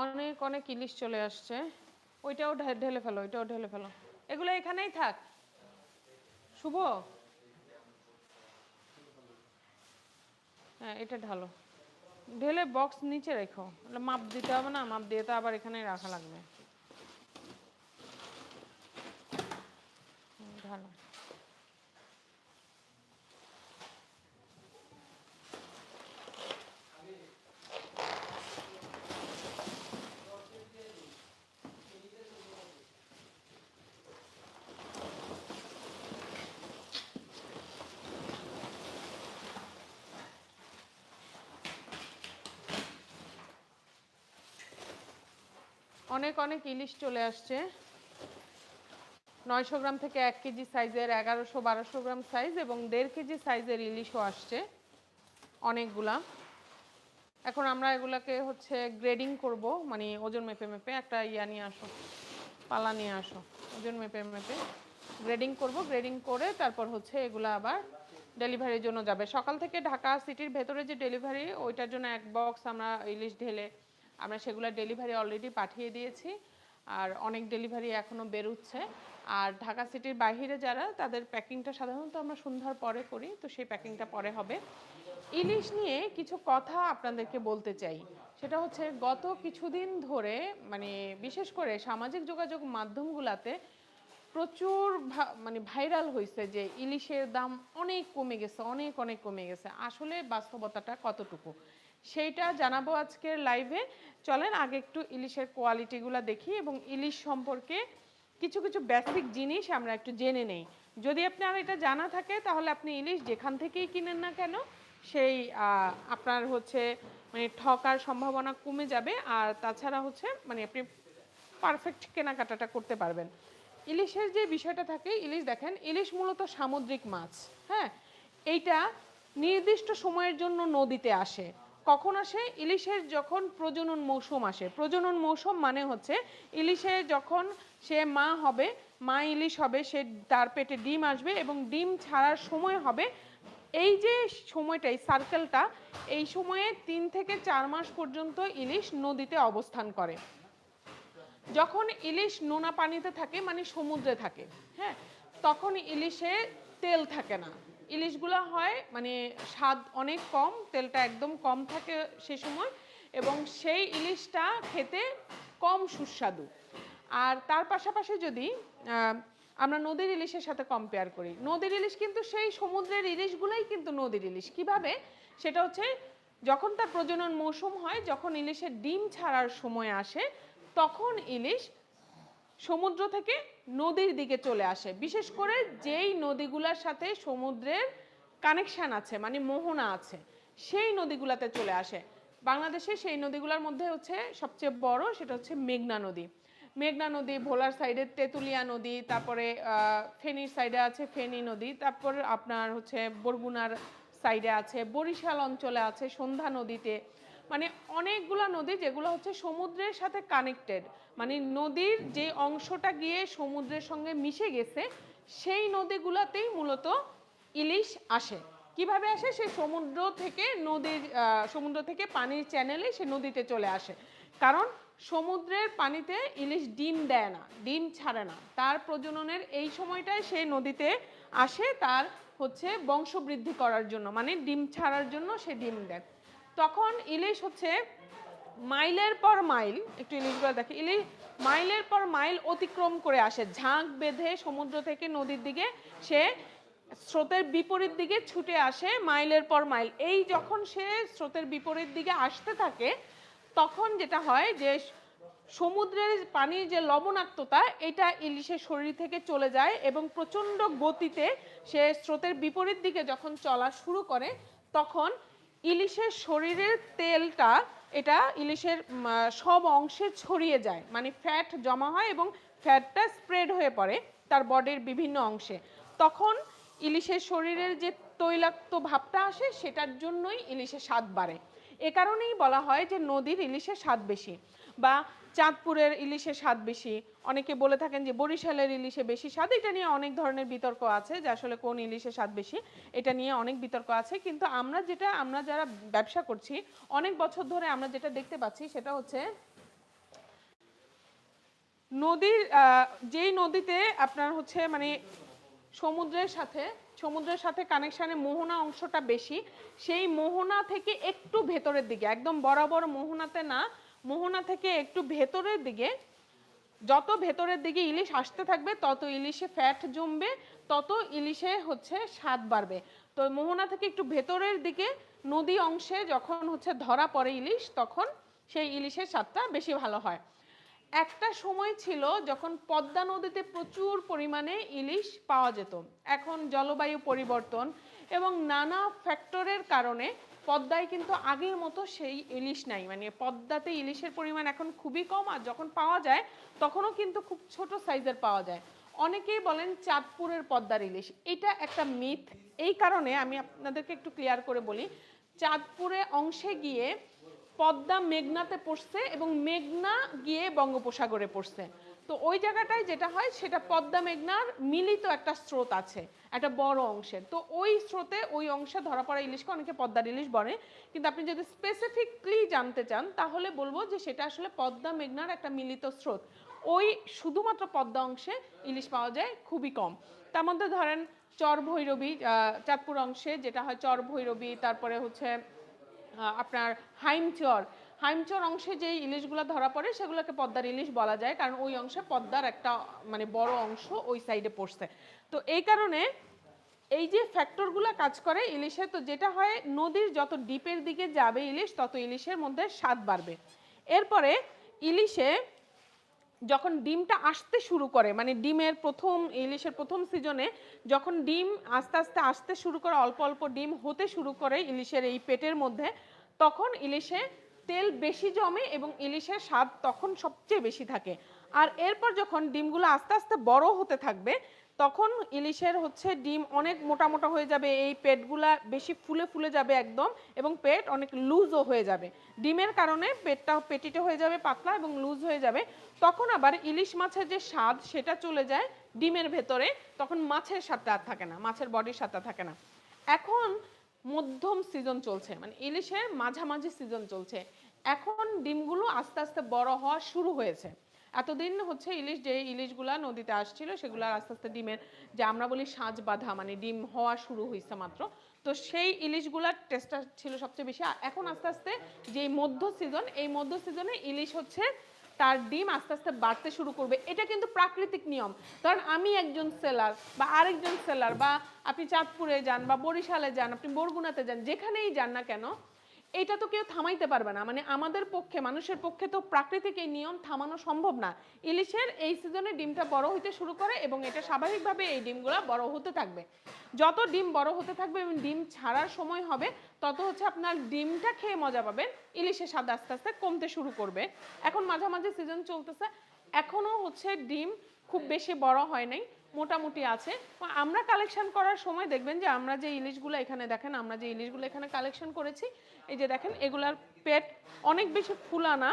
অনেক অনেক ইলিশ চলে আসছে। ওইটাও ঢেলে ফেলো, ওইটাও ঢেলে ফেলো। এগুলো এখানেই থাক। শুভ? হ্যাঁ এটা ঢালো। ঢেলে বক্স নিচে রেখো। মাপ দিতে হবে না, মাপ দিয়ে তো আবার এখানেই রাখা লাগবে। ঢালো। অনেক অনেক ইলিশ চলে আসছে। নয়শো গ্রাম থেকে এক কেজি সাইজের এগারোশো, বারোশো গ্রাম সাইজ এবং দেড় কেজি সাইজের ইলিশও আসছে অনেকগুলা। এখন আমরা এগুলাকে হচ্ছে গ্রেডিং করব মানে ওজন মেপে মেপে একটা ইয়া নিয়ে আসো, পালা নিয়ে আসো, ওজন মেপে মেপে। গ্রেডিং করব, গ্রেডিং করে তারপর হচ্ছে এগুলা আবার ডেলিভারির জন্য যাবে। সকাল থেকে ঢাকা সিটির ভেতরে যে ডেলিভারি, ওইটার জন্য এক বক্স আমরা ইলিশ ঢেলে আমরা সেগুলো ডেলিভারি অলরেডি পাঠিয়ে দিয়েছি, আর অনেক ডেলিভারি এখনও বেরোচ্ছে। আর ঢাকা সিটির বাইরে যারা, তাদের প্যাকিংটা সাধারণত আমরা সন্ধ্যার পরে করি, তো সেই প্যাকিংটা পরে হবে। ইলিশ নিয়ে কিছু কথা আপনাদেরকে বলতে চাই। সেটা হচ্ছে, গত কিছুদিন ধরে মানে বিশেষ করে সামাজিক যোগাযোগ মাধ্যমগুলোতে প্রচুর মানে ভাইরাল হয়েছে যে ইলিশের দাম অনেক কমে গেছে, অনেক অনেক কমে গেছে। আসলে বাস্তবতাটা কতটুকু? সেইটা জানাব আজকের লাইভে চলেন আগে একটু ইলিশের কোয়ালিটিগুলো দেখি এবং ইলিশ সম্পর্কে কিছু কিছু বেসিক জিনিস আমরা একটু জেনে নেই। যদি আপনার এটা জানা থাকে, তাহলে আপনি ইলিশ যেখান থেকেই কিনেন না কেন, সেই আপনার হচ্ছে মানে ঠকার সম্ভাবনা কমে যাবে। আর তাছাড়া হচ্ছে মানে আপনি পারফেক্ট কেনাকাটাটা করতে পারবেন। ইলিশের যে বিষয়টা থাকে, ইলিশ দেখেন, ইলিশ মূলত সামুদ্রিক মাছ হ্যাঁ? এইটা নির্দিষ্ট সময়ের জন্য নদীতে আসে। কখন আসে? ইলিশের যখন প্রজনন মৌসুম আসে। প্রজনন মৌসুম মানে হচ্ছে ইলিশে যখন সে মা হবে, মা ইলিশ হবে, সে তার পেটে ডিম আসবে এবং ডিম ছাড়ার সময় হবে। এই যে সময়টা, এই সার্কেলটা এই সময়ে তিন থেকে চার মাস পর্যন্ত ইলিশ নদীতে অবস্থান করে। যখন ইলিশ নোনা পানিতে থাকে মানে সমুদ্রে থাকে হ্যাঁ তখন ইলিশে তেল থাকে না। ইলিশগুলো হয় মানে স্বাদ অনেক কম, তেলটা একদম কম থাকে সে সময়, এবং সেই ইলিশটা খেতে কম সুস্বাদু। আর তার পাশাপাশি যদি আমরা নদীর ইলিশের সাথে কম্পেয়ার করি, নদীর ইলিশ কিন্তু সেই সমুদ্রের ইলিশগুলোই কিন্তু নদীর ইলিশ। কীভাবে? সেটা হচ্ছে, যখন তার প্রজনন মৌসুম হয়, যখন ইলিশের ডিম ছাড়ার সময় আসে, তখন ইলিশ সমুদ্র থেকে নদীর দিকে চলে আসে। বিশেষ করে যেই নদীগুলোর সাথে সমুদ্রের কানেকশান আছে মানে মোহনা আছে, সেই নদীগুলোতে চলে আসে। বাংলাদেশে সেই নদীগুলোর মধ্যে হচ্ছে সবচেয়ে বড় সেটা হচ্ছে মেঘনা নদী। মেঘনা নদী, ভোলার সাইডে তেঁতুলিয়া নদী, তারপরে ফেনীর সাইডে আছে ফেনী নদী, তারপর আপনার হচ্ছে বরগুনার সাইডে আছে, বরিশাল অঞ্চলে আছে সন্ধ্যা নদীতে। মানে অনেকগুলো নদী যেগুলো হচ্ছে সমুদ্রের সাথে কানেক্টেড মানে নদীর যে অংশটা গিয়ে সমুদ্রের সঙ্গে মিশে গেছে, সেই নদীগুলোতেই মূলত ইলিশ আসে। কীভাবে আসে? সে সমুদ্র থেকে নদীর সমুদ্র থেকে পানির চ্যানেলে সে নদীতে চলে আসে। কারণ সমুদ্রের পানিতে ইলিশ ডিম দেয় না, ডিম ছাড়ে না। তার প্রজননের এই সময়টায় সে নদীতে আসে, তার হচ্ছে বংশবৃদ্ধি করার জন্য মানে ডিম ছাড়ার জন্য সে ডিম দেয়। তখন ইলিশ হচ্ছে মাইলের পর মাইল, একটু ইলিশগুলো দেখে, ইলিশ মাইলের পর মাইল অতিক্রম করে আসে। ঝাঁক বেঁধে সমুদ্র থেকে নদীর দিকে সে স্রোতের বিপরীত দিকে ছুটে আসে মাইলের পর মাইল। এই যখন সে স্রোতের বিপরীত দিকে আসতে থাকে, তখন যেটা হয় যে সমুদ্রের পানির যে লবণাক্ততা, এটা ইলিশের শরীর থেকে চলে যায় এবং প্রচণ্ড গতিতে সে স্রোতের বিপরীত দিকে যখন চলা শুরু করে, তখন ইলিশের শরীরের তেলটা এটা ইলিশের সব অংশে ছড়িয়ে যায়। মানে ফ্যাট জমা হয় এবং ফ্যাটটা স্প্রেড হয়ে পড়ে তার বডির বিভিন্ন অংশে। তখন ইলিশের শরীরের যে তৈলাক্ত ভাবটা আসে, সেটার জন্যই ইলিশের স্বাদ বাড়ে। এ কারণেই বলা হয় যে নদীর ইলিশের স্বাদ বেশি বা চাঁদপুরের ইলিশে স্বাদ বেশি। অনেকে বলে থাকেন যে বরিশালের ইলিশে বেশি স্বাদ, এটা নিয়ে অনেক ধরনের বিতর্ক আছে যে আসলে কোন ইলিশে স্বাদ বেশি, এটা নিয়ে অনেক বিতর্ক আছে। কিন্তু আমরা যেটা, আমরা যারা ব্যবসা করছি, অনেক বছর ধরে আমরা যেটা দেখতে পাচ্ছি সেটা হচ্ছে নদীর যেই নদীতে আপনার হচ্ছে মানে সমুদ্রের সাথে সমুদ্রের সাথে কানেকশানে মোহনা অংশটা বেশি, সেই মোহনা থেকে একটু ভেতরের দিকে, একদম বরাবর মোহনাতে না মোহনা থেকে একটু ভেতরের দিকে, যত ভেতরের দিকে ইলিশ আসতে থাকবে, তত ইলিশে ফ্যাট জমবে, তত ইলিশে হচ্ছে স্বাদ বাড়বে। তো মোহনা থেকে একটু ভেতরের দিকে, নদী অংশে যখন হচ্ছে ধরা পড়ে ইলিশ, তখন সেই ইলিশের স্বাদটা বেশি ভালো হয়। একটা সময় ছিল যখন পদ্মা নদীতে প্রচুর পরিমাণে ইলিশ পাওয়া যেত। এখন জলবায়ু পরিবর্তন এবং নানা ফ্যাক্টরের কারণে পদ্মায় কিন্তু আগের মতো সেই ইলিশ নাই। মানে পদ্মাতে ইলিশের পরিমাণ এখন খুবই কম আর যখন পাওয়া যায়, তখনও কিন্তু খুব ছোট সাইজের পাওয়া যায়। অনেকেই বলেন চাঁদপুরের পদ্মার ইলিশ। এটা একটা মিথ এই কারণে আমি আপনাদেরকে একটু ক্লিয়ার করে বলি, চাঁদপুরে অংশে গিয়ে পদ্মা মেঘনাতে পড়ছে এবং মেঘনা গিয়ে বঙ্গোপসাগরে পড়ছে। তো ওই জায়গাটায় যেটা হয়, সেটা পদ্মা মেঘনার মিলিত একটা স্রোত আছে, একটা বড় অংশের। তো ওই স্রোতে ওই অংশে ধরা পড়া ইলিশকে অনেকে পদ্মার ইলিশ বলে। কিন্তু আপনি যদি স্পেসিফিকলি জানতে চান, তাহলে বলব যে সেটা আসলে পদ্মা মেঘনার একটা মিলিত স্রোত। ওই শুধুমাত্র পদ্মা অংশে ইলিশ পাওয়া যায় খুবই কম। তার মধ্যে ধরেন চর ভৈরবী চাঁদপুর অংশে যেটা হয় চর ভৈরবী তারপরে হচ্ছে আপনার হাইমচর হাইমচর অংশে যে ইলিশগুলো ধরা পড়ে, সেগুলোকে পদ্মার ইলিশ বলা যায়। কারণ ওই অংশে পদ্মার একটা মানে বড় অংশ ওই সাইডে পড়ছে। তো এই কারণে এই যে ফ্যাক্টরগুলো কাজ করে, ইলিশে তো যেটা হয়, নদীর যত ডিপের দিকে যাবে ইলিশ, তত ইলিশের মধ্যে স্বাদ বাড়বে। এরপরে ইলিশে যখন ডিমটা আসতে শুরু করে মানে ডিমের প্রথম, ইলিশের প্রথম সিজনে যখন ডিম আস্তে আস্তে আসতে শুরু করে, অল্প অল্প ডিম হতে শুরু করে ইলিশের এই পেটের মধ্যে, তখন ইলিশে তেল বেশি জমে এবং ইলিশের স্বাদ তখন সবচেয়ে বেশি থাকে। আর এরপর যখন ডিমগুলো আস্তে আস্তে বড় হতে থাকবে, তখন ইলিশের হচ্ছে ডিম অনেক মোটা মোটা হয়ে যাবে, এই পেটগুলা বেশি ফুলে ফুলে যাবে একদম এবং পেট অনেক লুজও হয়ে যাবে। ডিমের কারণে পেটটা পেটিতে হয়ে যাবে, পাতলা এবং লুজ হয়ে যাবে। তখন আবার ইলিশ মাছের যে স্বাদ সেটা চলে যায় ডিমের ভেতরে, তখন মাছের স্বাদটা আর থাকে না, মাছের বডির স্বাদটা থাকে না। এখন মধ্যম সিজন চলছে মানে ইলিশের মাঝামাঝি সিজন চলছে। এখন ডিমগুলো আস্তে আস্তে বড় হওয়া শুরু হয়েছে। এতদিন হচ্ছে ইলিশ, যে ইলিশগুলা নদীতে আসছিল, সেগুলো আস্তে আস্তে ডিমের, যে আমরা বলি সাজ বাঁধা মানে ডিম হওয়া শুরু হয়েছে মাত্র। তো সেই ইলিশগুলার টেস্টটা ছিল সবচেয়ে বেশি। এখন আস্তে আস্তে যে মধ্য সিজন এই মধ্য সিজনে ইলিশ হচ্ছে তার ডিম আস্তে আস্তে বাড়তে শুরু করবে। এটা কিন্তু প্রাকৃতিক নিয়ম। কারণ আমি একজন সেলার বা আরেকজন সেলার বা আপনি চাঁদপুরে যান বা বরিশালে যান, আপনি বরগুনাতে যান, যেখানেই যান না কেন এটা তো কেউ থামাইতে পারবে না। মানে আমাদের পক্ষে, মানুষের পক্ষে তো প্রাকৃতিক এই নিয়ম থামানো সম্ভব না। ইলিশের এই সিজনে ডিমটা বড় হইতে শুরু করে এবং এটা স্বাভাবিকভাবে এই ডিমগুলো বড় হতে থাকবে। যত ডিম বড় হতে থাকবে এবং ডিম ছাড়ার সময় হবে, তত হচ্ছে আপনার ডিমটা খেয়ে মজা পাবেন। ইলিশের স্বাদ আস্তে আস্তে কমতে শুরু করবে। এখন মাঝামাঝি সিজন চলতেছে। এখনও হচ্ছে ডিম খুব বেশি বড় হয় নাই। মোটামুটি আছে। আমরা কালেকশন করার সময় দেখবেন যে আমরা যে ইলিশগুলো এখানে দেখেন, আমরা যে ইলিশগুলো এখানে কালেকশন করেছি, এই যে দেখেন, এগুলার পেট অনেক বেশি ফুলানা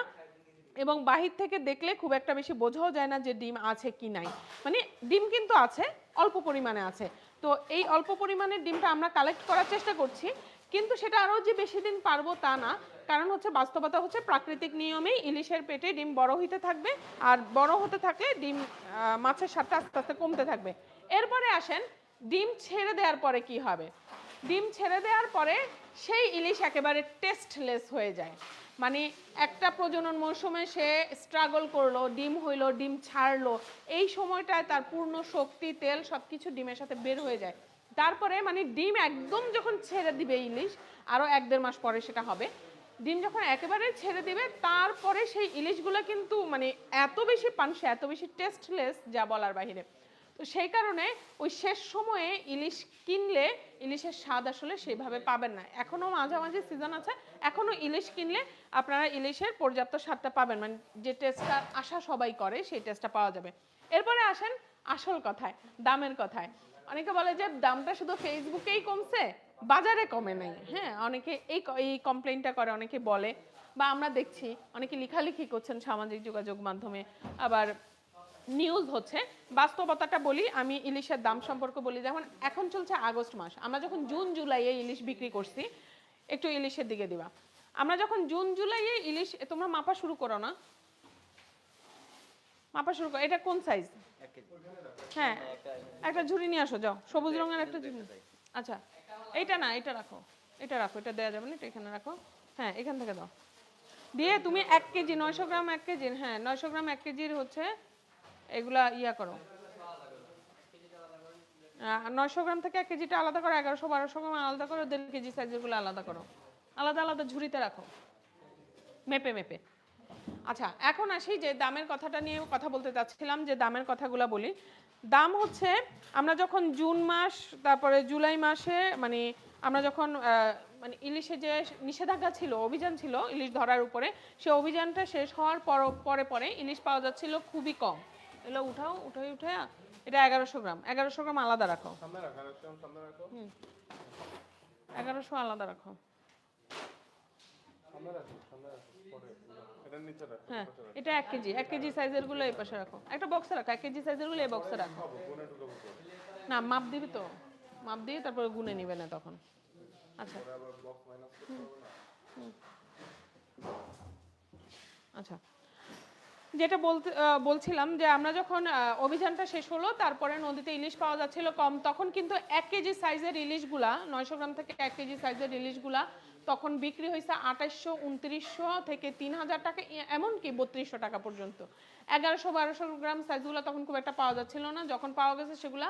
এবং বাহির থেকে দেখলে খুব একটা বেশি বোঝাও যায় না যে ডিম আছে কি নাই। মানে ডিম কিন্তু আছে, অল্প পরিমাণে আছে। তো এই অল্প পরিমাণের ডিমটা আমরা কালেক্ট করার চেষ্টা করছি, কিন্তু সেটা আরও যে বেশি দিন পারব তা না। কারণ হচ্ছে বাস্তবতা হচ্ছে প্রাকৃতিক নিয়মেই ইলিশের পেটে ডিম বড় হইতে থাকবে আর বড় হতে থাকলে ডিম মাছের স্বাদটা আস্তে আস্তে কমতে থাকবে। এরপরে আসেন ডিম ছেড়ে দেওয়ার পরে কি হবে? ডিম ছেড়ে দেওয়ার পরে সেই ইলিশ একেবারে টেস্টলেস হয়ে যায়। মানে একটা প্রজনন মৌসুমে সে স্ট্রাগল করল, ডিম হইল, ডিম ছাড়লো, এই সময়টায় তার পূর্ণ শক্তি, তেল সব কিছু ডিমের সাথে বের হয়ে যায়। তারপরে মানে ডিম একদম যখন ছেড়ে দিবে ইলিশ আরও এক দেড় মাস পরে সেটা হবে। ডিম যখন একেবারে ছেড়ে দিবে, তারপরে সেই ইলিশগুলো কিন্তু মানে এত বেশি পানসে, এত বেশি টেস্টলেস যা বলার বাহিরে। তো সেই কারণে ওই শেষ সময়ে ইলিশ কিনলে ইলিশের স্বাদ আসলে সেইভাবে পাবেন না। এখনও মাঝামাঝি সিজন আছে এখনও ইলিশ কিনলে আপনারা ইলিশের পর্যাপ্ত স্বাদটা পাবেন। মানে যে টেস্টটা আশা সবাই করে, সেই টেস্টটা পাওয়া যাবে। এরপরে আসেন আসল কথায়, দামের কথায়। অনেকে বলে যে দামটা শুধু ফেসবুকেই কমছে? বাজারে কমে নাই। হ্যাঁ অনেকে এই এই কমপ্লেনটা করে অনেকে বলে বা আমরা দেখছি অনেকে লেখালেখি করছেন সামাজিক যোগাযোগ মাধ্যমে আবার নিউজ হচ্ছে। বাস্তবতাটা বলি আমি ইলিশের দাম সম্পর্কে বলি যেমন এখন চলছে আগস্ট মাস আমরা যখন জুন জুলাইয়ে ইলিশ বিক্রি করছি একটু ইলিশের দিকে দিবা। আমরা যখন জুন জুলাইয়ে ইলিশ তোমরা মাপা শুরু করো না। মাপা শুরু করো এটা কোন সাইজ হ্যাঁ একটা ঝুড়ি নিয়ে আসো যাও সবুজ রঙের একটা ঝুড়ি। আচ্ছা। এইটা না, এটা রাখো। এটা রাখো, এটা দেওয়া যাবে না, এটা এখানে রাখো। হ্যাঁ এখান থেকে দাও। দিয়ে তুমি এক কেজি, নয়শো গ্রাম এক কেজির হ্যাঁ নয়শো গ্রাম এক কেজির হচ্ছে এগুলা ইয়া করো। নয়শো গ্রাম থেকে এক কেজিটা আলাদা করো, এগারোশো, বারোশো গ্রাম আলাদা করো, দেড় কেজি সাইজেরগুলো আলাদা করো। আলাদা আলাদা ঝুড়িতে রাখো। মেপে মেপে। আচ্ছা এখন আসি যে দামের কথাটা নিয়ে কথা বলতে চাচ্ছিলাম, যে দামের কথাগুলো বলি। দাম হচ্ছে আমরা যখন জুন মাস তারপরে জুলাই মাসে মানে আমরা যখন মানে ইলিশে যে নিষেধাজ্ঞা ছিল অভিযান ছিল ইলিশ ধরার উপরে সে অভিযানটা শেষ হওয়ার পর পরে পরে ইলিশ পাওয়া যাচ্ছিল খুবই কম। এগুলো উঠাও উঠাই উঠে এটা এগারোশো গ্রাম। এগারোশো গ্রাম আলাদা রাখো। এগারোশো আলাদা রাখো। হ্যাঁ এটা এক কেজি এক কেজি সাইজেরগুলো এই পাশে রাখো। একটা বক্সে রাখো এক কেজি সাইজেরগুলো এই বক্সে রাখো। না মাপ দিবি তো। মাপ দিয়ে তারপরে গুনে নিবে না তখন। আচ্ছা। আচ্ছা। যেটা বলতে বলছিলাম যে আমরা যখন অভিযানটা শেষ হলো তারপরে নদীতে ইলিশ পাওয়া যাচ্ছিল কম তখন কিন্তু এক কেজি সাইজের ইলিশগুলা নয়শো গ্রাম থেকে এক কেজি সাইজের ইলিশগুলা তখন বিক্রি হয়েছে আঠাশশো উনত্রিশশো থেকে তিন হাজার টাকা এমনকি বত্রিশশো টাকা পর্যন্ত। এগারোশো, বারোশো গ্রাম সাইজগুলো তখন খুব একটা পাওয়া যাচ্ছিল না। যখন পাওয়া গেছে সেগুলো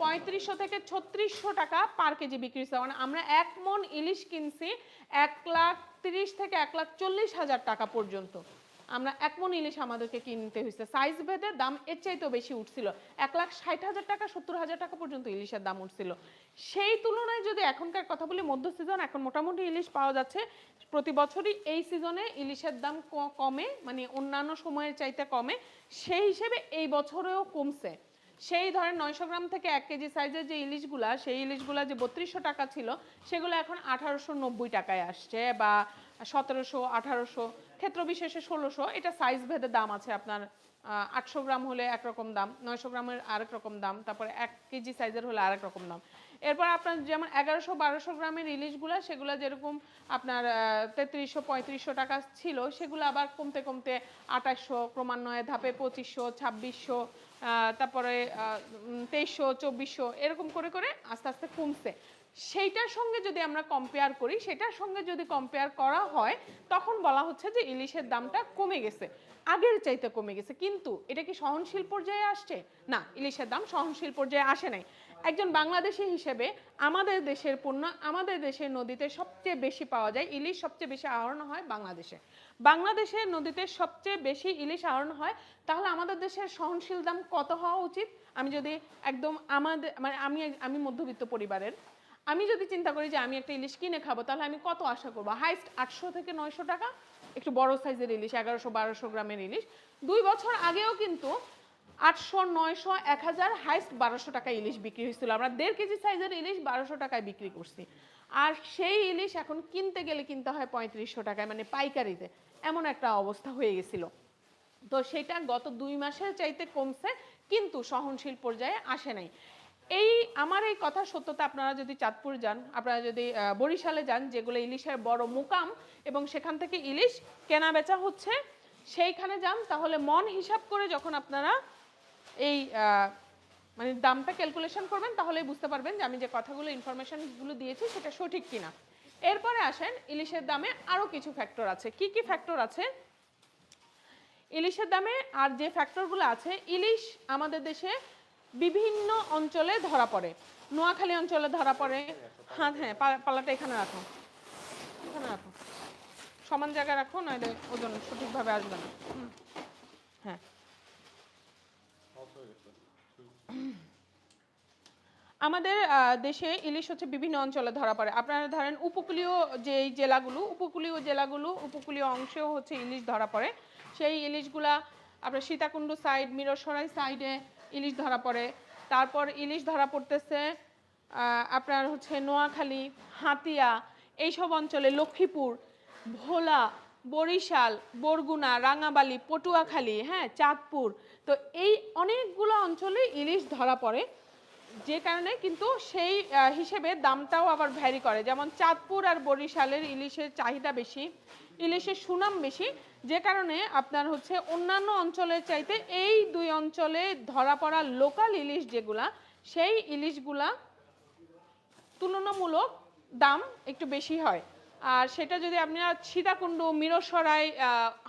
পঁয়ত্রিশশো থেকে ছত্রিশশো টাকা পার কেজি বিক্রি হয়েছে। মানে আমরা এক মন ইলিশ কিনছি এক লাখ তিরিশ থেকে এক লাখ চল্লিশ হাজার টাকা পর্যন্ত। আমরা এক মন ইলিশ আমাদেরকে কিনতে হয়েছে সাইজ ভেদে দাম এর চাইতেও বেশি উঠছিল। এক লাখ ষাট হাজার টাকা, সত্তর হাজার টাকা পর্যন্ত ইলিশের দাম উঠছিল। সেই তুলনায় যদি এখনকার কথা বলি, মধ্য সিজন এখন মোটামুটি ইলিশ পাওয়া যাচ্ছে। প্রতি বছরই এই সিজনে ইলিশের দাম কমে মানে অন্যান্য সময়ের চাইতে কমে। সেই হিসেবে এই বছরেও কমছে। সেই ধরেন নয়শো গ্রাম থেকে এক কেজি সাইজের যে ইলিশগুলা, সেই ইলিশগুলা যে বত্রিশশো টাকা ছিল, সেগুলো এখন আঠারোশো নব্বই টাকায় আসছে বা সতেরোশো, আঠারোশো। ক্ষেত্র বিশেষে ষোলোশো, এটা সাইজ ভেদে দাম আছে আপনার আটশো গ্রাম হলে একরকম দাম, নয়শো গ্রামের আরেক রকম দাম, তারপরে এক কেজি সাইজের হলে আরেক রকম দাম। এরপর আপনার যেমন এগারোশো বারোশো গ্রামের রিলিজগুলো সেগুলো যেরকম আপনার তেত্রিশশো, পঁয়ত্রিশশো টাকা ছিল, সেগুলো আবার কমতে কমতে আঠাশশো, ক্রমান্বয়ে ধাপে পঁচিশশো, ছাব্বিশশো তারপরে তেইশশো, চব্বিশশো, এরকম করে করে আস্তে আস্তে কমছে। সেইটার সঙ্গে যদি আমরা কম্পেয়ার করি, সেটার সঙ্গে যদি কম্পেয়ার করা হয়, তখন বলা হচ্ছে যে ইলিশের দামটা কমে গেছে। আগের চাইতে কমে গেছে। কিন্তু এটা কি সহনশীল পর্যায়ে আসছে? না, ইলিশের দাম সহনশীল পর্যায়ে আসে নাই। একজন বাংলাদেশি হিসেবে আমাদের দেশের পণ্য আমাদের দেশের নদীতে সবচেয়ে বেশি পাওয়া যায়, ইলিশ সবচেয়ে বেশি আহরণ হয় বাংলাদেশে। বাংলাদেশের নদীতে সবচেয়ে বেশি ইলিশ আহরণ হয়, তাহলে আমাদের দেশের সহনশীল দাম কত হওয়া উচিত? আমি যদি একদম আমাদের মানে আমি আমি মধ্যবিত্ত পরিবারের, আমি যদি চিন্তা করি যে আমি একটা ইলিশ কিনে খাব, তাহলে আমি কত আশা করব? হাইস্ট আটশো থেকে নয়শো টাকা? একটু বড় সাইজের ইলিশ, এগারোশো, বারোশো গ্রামের ইলিশ। দুই বছর আগেও কিন্তু আটশো, নয়শো, এক হাজার, হাইস্ট বারোশো টাকা ইলিশ বিক্রি হয়েছিল। আমরা দেড় কেজি সাইজের ইলিশ বারোশো টাকায় বিক্রি করছি। আর সেই ইলিশ এখন কিনতে গেলে কিনতে হয় পঁয়ত্রিশশো টাকায় মানে পাইকারিতে। এমন একটা অবস্থা হয়ে গেছিল। তো সেটা গত দুই মাসের চাইতে কমছে, কিন্তু সহনশীল পর্যায়ে আসে নাই। এই আমার এই কথা সত্যতা আপনারা যদি চাঁদপুর যান, আপনারা যদি বরিশালে যান, যেগুলো ইলিশের বড় মুকাম এবং সেখান থেকে ইলিশ কেনা বেচা হচ্ছে, সেইখানে যান, তাহলে মন হিসাব করে যখন আপনারা এই মানে দামটা ক্যালকুলেশন করবেন, তাহলেই বুঝতে পারবেন যে আমি যে কথাগুলো ইনফরমেশনগুলো দিয়েছি সেটা সঠিক কিনা। এরপরে আসেন ইলিশের দামে আরও কিছু ফ্যাক্টর আছে। কি কি ফ্যাক্টর আছে? ইলিশের দামে আর যে ফ্যাক্টরগুলো আছে, ইলিশ আমাদের দেশে বিভিন্ন অঞ্চলে ধরা পড়ে। নোয়াখালী অঞ্চলে ধরা পড়ে। হ্যাঁ হ্যাঁ পা- পাল্লাটা এখানে রাখো। এখানে রাখো। সমান জায়গায় রাখো নইলে ওজন সঠিকভাবে আসবে না। হ্যাঁ। আমাদের দেশে ইলিশ হচ্ছে বিভিন্ন অঞ্চলে ধরা পড়ে। আপনারা ধরেন উপকূলীয় যে জেলাগুলো, উপকূলীয় জেলাগুলো, উপকূলীয় অংশেও হচ্ছে ইলিশ ধরা পড়ে। সেই ইলিশগুলা আপনার সীতাকুণ্ড সাইড মিরসরাই সাইডে ইলিশ ধরা পড়ে। তারপর ইলিশ ধরা পড়তেছে আপনার হচ্ছে নোয়াখালী, হাতিয়া, এইসব অঞ্চলে লক্ষ্মীপুর, ভোলা বরিশাল, বরগুনা রাঙাবালি পটুয়াখালী হ্যাঁ চাঁদপুর। তো এই অনেকগুলো অঞ্চলে ইলিশ ধরা পড়ে, যে কারণে কিন্তু সেই হিসেবে দামটাও আবার ভ্যারি করে। যেমন চাঁদপুর আর বরিশালের ইলিশের চাহিদা বেশি, ইলিশের সুনাম বেশি, যে কারণে আপনার হচ্ছে অন্যান্য অঞ্চলের চাইতে এই দুই অঞ্চলে ধরা পড়া লোকাল ইলিশ যেগুলা, সেই ইলিশগুলা তুলনামূলক দাম একটু বেশি হয়। আর সেটা যদি আপনারা সীতাকুণ্ড, মিরসরাই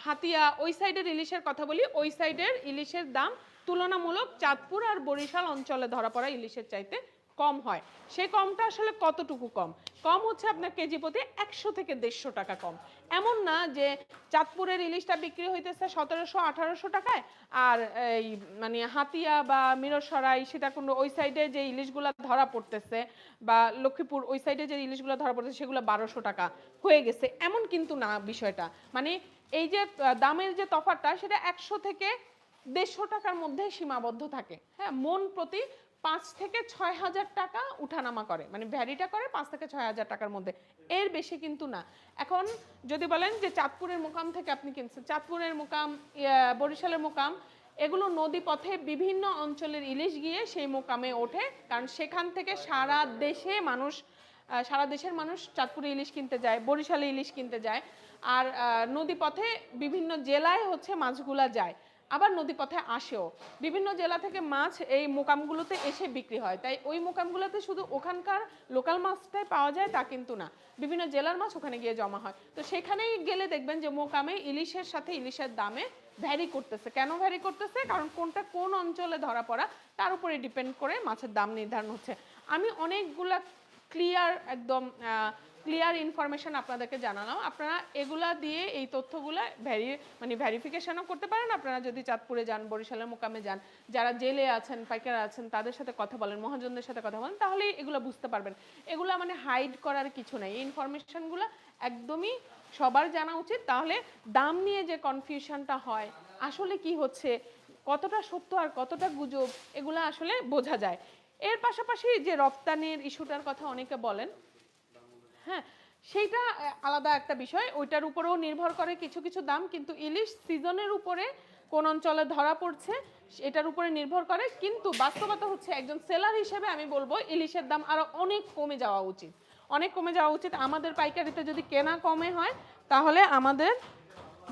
হাতিয়া, ওই সাইডের ইলিশের কথা বলি, ওই সাইডের ইলিশের দাম তুলনামূলক চাঁদপুর আর বরিশাল অঞ্চলে ধরা পড়া ইলিশের চাইতে কম হয়। সেই কমটা আসলে কতটুকু কম? কম হচ্ছে আপনার কেজি প্রতি একশো থেকে দেড়শো টাকা কম। এমন না যে চাঁদপুরের ইলিশটা বিক্রি হইতেছে সতেরোশো, আঠারোশো টাকায় আর এই মানে হাতিয়া বা মিরসরাই, সীতাকুণ্ড ওই সাইডে যে ইলিশগুলো ধরা পড়তেছে বা লক্ষ্মীপুর ওই সাইডে যে ইলিশগুলো ধরা পড়তেছে সেগুলো বারোশো টাকা হয়ে গেছে। এমন কিন্তু না বিষয়টা। মানে এই যে দামের যে তফাৎটা সেটা একশো থেকে দেড়শো টাকার মধ্যে সীমাবদ্ধ থাকে। হ্যাঁ মন প্রতি পাঁচ থেকে ছয় হাজার টাকা উঠানামা করে। মানে ভ্যারিটা করে পাঁচ থেকে ছয় হাজার টাকার মধ্যে। এর বেশি কিন্তু না। এখন যদি বলেন যে চাঁদপুরের মোকাম থেকে আপনি কিনছেন চাঁদপুরের মোকাম বরিশালের মোকাম এগুলো নদী পথে বিভিন্ন অঞ্চলের ইলিশ গিয়ে সেই মোকামে ওঠে। কারণ সেখান থেকে সারা দেশে মানুষ সারা দেশের মানুষ চাঁদপুরে ইলিশ কিনতে যায় বরিশালে ইলিশ কিনতে যায়। আর আহ, নদী পথে বিভিন্ন জেলায় হচ্ছে মাছগুলা যায়। আবার নদীপথে আসেও। বিভিন্ন জেলা থেকে মাছ এই মোকামগুলোতে এসে বিক্রি হয়। তাই ওই মোকামগুলোতে শুধু ওখানকার লোকাল মাছটাই পাওয়া যায় তা কিন্তু না। বিভিন্ন জেলার মাছ ওখানে গিয়ে জমা হয়। তো সেখানেই গেলে দেখবেন যে মোকামে ইলিশের সাথে ইলিশের দামে ভ্যারি করতেছে। কেন ভ্যারি করতেছে? কারণ কোনটা কোন অঞ্চলে ধরা পড়া তার উপরে ডিপেন্ড করে মাছের দাম নির্ধারণ হচ্ছে। আমি অনেকগুলা ক্লিয়ার একদম ক্লিয়ার ইনফরমেশন আপনাদেরকে জানালাম। আপনারা এগুলা দিয়ে এই তথ্যগুলা ভ্যারি মানে ভ্যারিফিকেশনও করতে পারেন। আপনারা যদি চাঁদপুরে যান, বরিশালের মোকামে যান, যারা জেলে আছেন, পাইকারা আছেন, তাদের সাথে কথা বলেন, মহাজনদের সাথে কথা বলেন তাহলে এগুলো বুঝতে পারবেন। এগুলো মানে হাইড করার কিছু নাই। এই ইনফরমেশনগুলো একদমই সবার জানা উচিত। তাহলে দাম নিয়ে যে কনফিউশনটা হয়, আসলে কি হচ্ছে, কতটা সত্য আর কতটা গুজব, এগুলো আসলে বোঝা যায়। এর পাশাপাশি যে রপ্তানির ইস্যুটার কথা অনেকে বলেন হ্যাঁ সেইটা আলাদা একটা বিষয়। ওইটার উপরেও নির্ভর করে কিছু কিছু দাম, কিন্তু ইলিশ সিজনের উপরে কোন অঞ্চলে ধরা পড়ছে, এটার উপরে নির্ভর করে। কিন্তু বাস্তবতা হচ্ছে একজন সেলার হিসেবে আমি বলব, ইলিশের দাম আরও অনেক কমে যাওয়া উচিত। অনেক কমে যাওয়া উচিত। আমাদের পাইকারিতে যদি কেনা কমে হয়, তাহলে আমাদের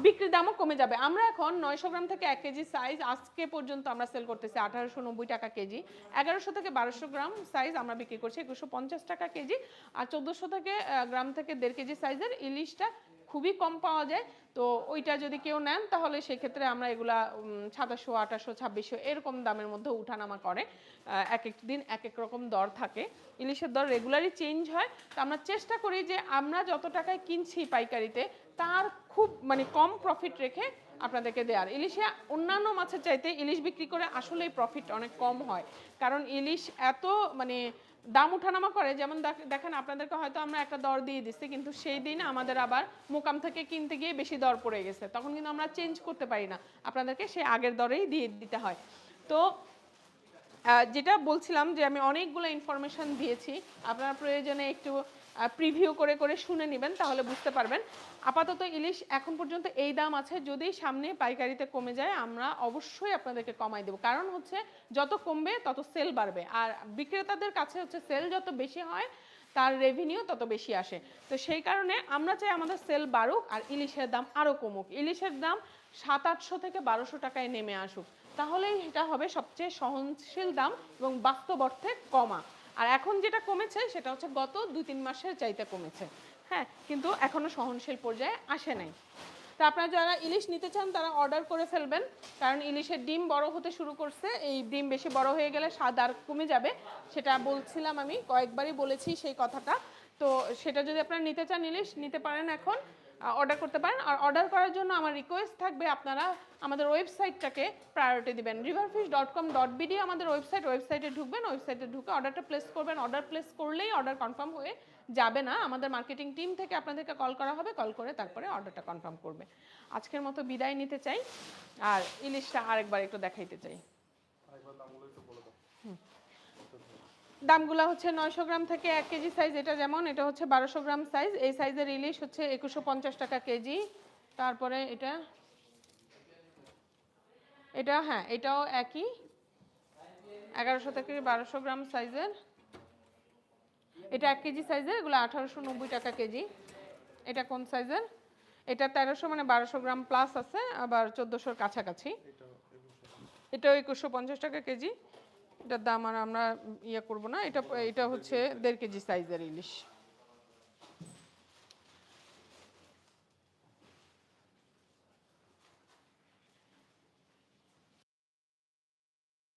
বিক্রির দামও কমে যাবে। আমরা এখন নয়শো গ্রাম থেকে এক কেজি সাইজ আজকে পর্যন্ত আমরা সেল করতেছি আঠারোশো নব্বই টাকা কেজি। এগারোশো থেকে বারোশো গ্রাম সাইজ আমরা বিক্রি করছি, একুশশো পঞ্চাশ টাকা কেজি। আর চোদ্দোশো থেকে গ্রাম থেকে দেড় কেজি সাইজের ইলিশটা খুবই কম পাওয়া যায়। তো ওইটা যদি কেউ নেন, তাহলে সেক্ষেত্রে আমরা এগুলা সাতাশশো আঠাশশো ছাব্বিশশো এরকম দামের মধ্যে উঠানামা করে এক এক দিন এক এক রকম দর থাকে। ইলিশের দর রেগুলারই চেঞ্জ হয়। তো আমরা চেষ্টা করি যে আমরা যত টাকায় কিনছি পাইকারিতে, তার খুব মানে কম প্রফিট রেখে আপনাদেরকে দেওয়ার ইলিশে অন্যান্য মাছের চাইতে ইলিশ বিক্রি করে আসলেই প্রফিট অনেক কম হয়। কারণ ইলিশ এত মানে দাম উঠানামা করে, যেমন দেখ- দেখেন আপনাদেরকে হয়তো আমরা একটা দর দিয়ে দিচ্ছি, কিন্তু সেই দিন আমাদের আবার মোকাম থেকে কিনতে গিয়ে বেশি দর পড়ে গেছে। তখন কিন্তু আমরা চেঞ্জ করতে পারি না। আপনাদেরকে সেই আগের দরেই দিয়ে দিতে হয়। তো যেটা বলছিলাম যে আমি অনেকগুলো ইনফরমেশন দিয়েছি। আপনার প্রয়োজনে একটু প্রিভিউ করে করে শুনে নেবেন, তাহলে বুঝতে পারবেন। আপাতত ইলিশ এখন পর্যন্ত এই দাম আছে। যদি সামনে পাইকারিতে কমে যায়, আমরা অবশ্যই আপনাদেরকে কমাই দেবো। কারণ হচ্ছে, যত কমবে, তত সেল বাড়বে। আর বিক্রেতাদের কাছে হচ্ছে সেল যত বেশি হয়, তার রেভিনিউ তত বেশি আসে। তো সেই কারণে আমরা চাই আমাদের সেল বাড়ুক, আর ইলিশের দাম আরও কমুক। ইলিশের দাম সাত আটশো থেকে বারোশো টাকায় নেমে আসুক। তাহলেই এটা হবে সবচেয়ে সহনশীল দাম এবং বাস্তব অর্থে কমা। আর এখন যেটা কমেছে, সেটা হচ্ছে গত দুই তিন মাসের চাইতে কমেছে। হ্যাঁ কিন্তু এখনও সহনশীল পর্যায়ে আসে নাই। তা আপনারা যারা ইলিশ নিতে চান, তারা অর্ডার করে ফেলবেন। কারণ ইলিশের ডিম বড় হতে শুরু করছে। এই ডিম বেশি বড় হয়ে গেলে স্বাদ আর কমে যাবে। সেটা বলছিলাম আমি, কয়েকবারই বলেছি সেই কথাটা। তো সেটা যদি আপনারা নিতে চান ইলিশ, নিতে পারেন এখন। অর্ডার করতে পারেন। আর অর্ডার করার জন্য আমার রিকোয়েস্ট থাকবে আপনারা আমাদের ওয়েবসাইটটাকে প্রায়োরিটি দিবেন। River fish dot com dot BD আমাদের ওয়েবসাইট ওয়েবসাইটে ঢুকবেন ওয়েবসাইটে ঢুকে অর্ডারটা প্লেস করবেন। অর্ডার প্লেস করলেই অর্ডার কনফার্ম হয়ে যাবে না। আমাদের মার্কেটিং টিম থেকে আপনাদেরকে কল করা হবে কল করে তারপরে অর্ডারটা কনফার্ম করবে। আজকের মতো বিদায় নিতে চাই। আর ইলিশটা আরেকবার একটু দেখাইতে চাই আরেকবার দামগুলো একটু বলে দাও দামগুলো হচ্ছে নয়শো গ্রাম থেকে এক কেজি সাইজ এটা যেমন এটা হচ্ছে বারোশো গ্রাম সাইজ এই সাইজের ইলিশ হচ্ছে একুশশো পঞ্চাশ টাকা কেজি। তারপরে এটা এটা হ্যাঁ এটাও একই। এগারোশো থেকে বারোশো গ্রাম সাইজের এটা এক কেজি সাইজের এগুলো আঠারোশো নব্বই টাকা কেজি। এটা কোন সাইজের এটা তেরোশো মানে বারোশো গ্রাম প্লাস আছে আবার চোদ্দোশোর কাছাকাছি। এটাও একুশশো পঞ্চাশ টাকা কেজি। এটার দাম আর আমরা ইয়ে করব না এটা এটা হচ্ছে দেড় কেজি সাইজের ইলিশ।